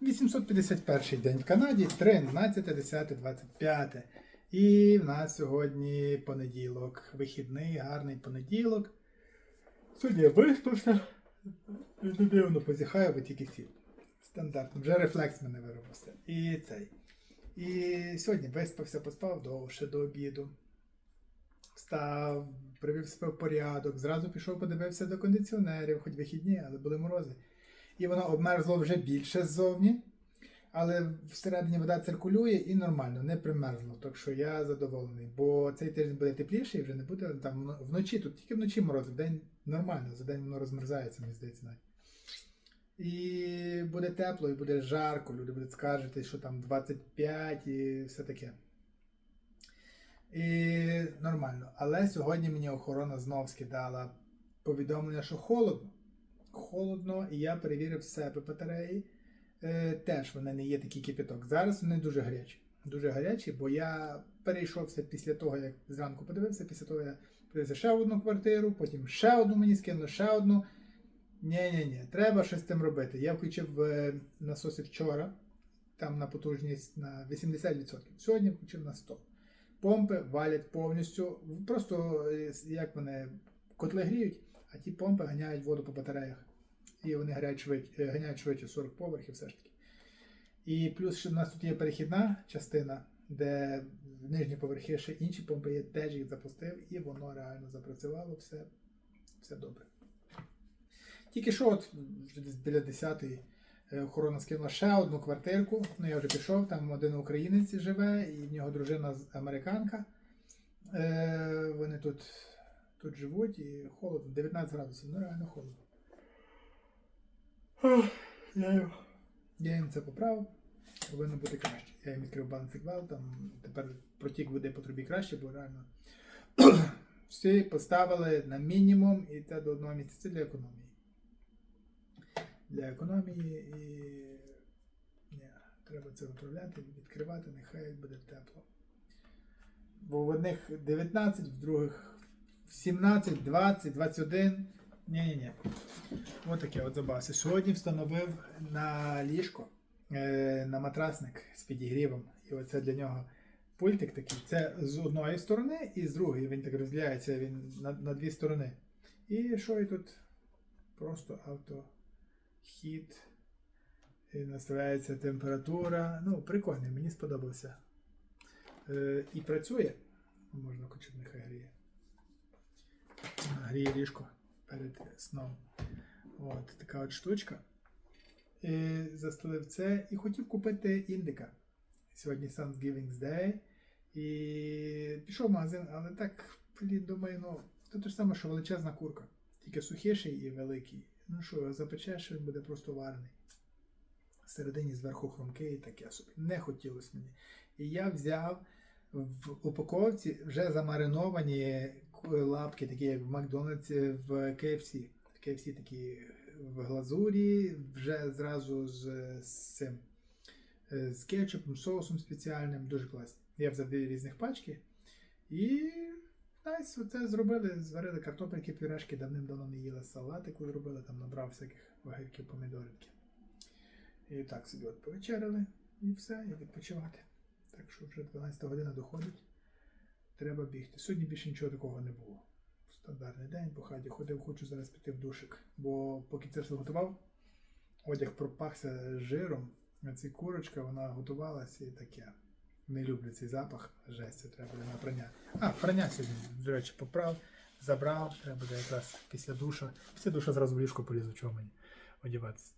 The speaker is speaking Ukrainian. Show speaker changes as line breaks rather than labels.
851 день в Канаді, 13, 10, 25. І в нас сьогодні понеділок. Вихідний, гарний понеділок. Сьогодні я виспався. Дивно позіхаю, бо тільки сів. Стандартно, вже рефлекс мене виробився. І цей. І сьогодні виспався, поспав довше до обіду. Встав, привів себе в порядок, зразу пішов, подивився до кондиціонерів, хоч вихідні, але були морози. І воно обмерзло вже більше ззовні, але всередині вода циркулює і нормально, не примерзло. Так що я задоволений. Бо цей тиждень буде тепліше і вже не буде там вночі, тут тільки вночі морози, вдень нормально, за день воно розмерзається, мені здається навіть. І буде тепло, і буде жарко, люди будуть скаржити, що там 25 і все таке. І нормально. Але сьогодні мені охорона знов скидала повідомлення, що холодно. Холодно, і я перевірив себе батареї. Е, теж вони не є такий кипяток. Зараз вони дуже гарячі. Дуже гарячі, бо я перейшовся після того, як зранку подивився, після того я подивився ще одну квартиру, потім ще одну мені скинули, ще одну. Ні-ні-ні, треба щось з тим робити. Я включив е, насоси вчора, там на потужність на 80%. Сьогодні включив на 100%. Помпи валять повністю. Просто е, як вони котли гріють, а ті помпи ганяють воду по батареях. І вони ганяють швидше, ганяють швидше 40 поверхів все ж таки. І плюс ще в нас тут є перехідна частина, де нижні поверхи ще інші помпи є, теж їх запустив, і воно реально запрацювало, все, все добре. Тільки що, от біля 10-ї е, охорона скинула ще одну квартирку. Ну, я вже пішов, там один українець живе, і в нього дружина американка. Е, вони тут, тут живуть і холодно, 19 градусів, ну реально холодно. Я, їм- я їм це поправив, повинно бути краще. Я їм відкрив valve, там тепер протік води по трубі краще, бо реально всі поставили на мінімум і це до одного місяця для економії. Для економії і ні, треба це виправляти, відкривати, нехай буде тепло. Бо в одних 19, в других 17, 20, 21. Ні-ні-ні. Ось таке от забався. Сьогодні встановив на ліжко, е, на матрасник з підігрівом. І оце для нього пультик такий. Це з одної сторони і з другої. Він так розділяється він на, на дві сторони. І що і тут? Просто автохід. І наставляється температура. Ну, прикольний, мені сподобався. Е, і працює. Можна хоч нехай гріє. Гріє ліжко перед сном. От така от штучка. І застелив це і хотів купити індика. Сьогодні Thanksgiving Day. І пішов в магазин, але так, блін, думаю, ну, це те ж саме, що величезна курка. Тільки сухіший і великий. Ну що, запечеш, він буде просто варений. Всередині зверху хрумкий і таке собі. Не хотілося мені. І я взяв в упаковці вже замариновані лапки, такі як в Макдональдсі, в KFC. KFC такі в глазурі, вже зразу з, з цим е, з кетчупом, соусом спеціальним, дуже класні. Я взяв дві різних пачки. І найс, оце зробили, зварили картопельки, пюрешки, давним-давно не їли салатику зробили, там набрав всяких огірків, помідоринки. І так собі от повечеряли, і все, і відпочивати. Так що вже 12 година доходить. Треба бігти. Сьогодні більше нічого такого не було. Стандартний день по хаті ходив, хочу зараз піти в душик. Бо поки це все готував, одяг пропахся жиром. А ці курочка, вона готувалася і таке. Не люблю цей запах. Жесть, треба буде на прання. А, прання сьогодні, до речі, поправ, забрав. Треба буде якраз після душа. Після душа зразу в ліжко полізу, чого мені одягатися.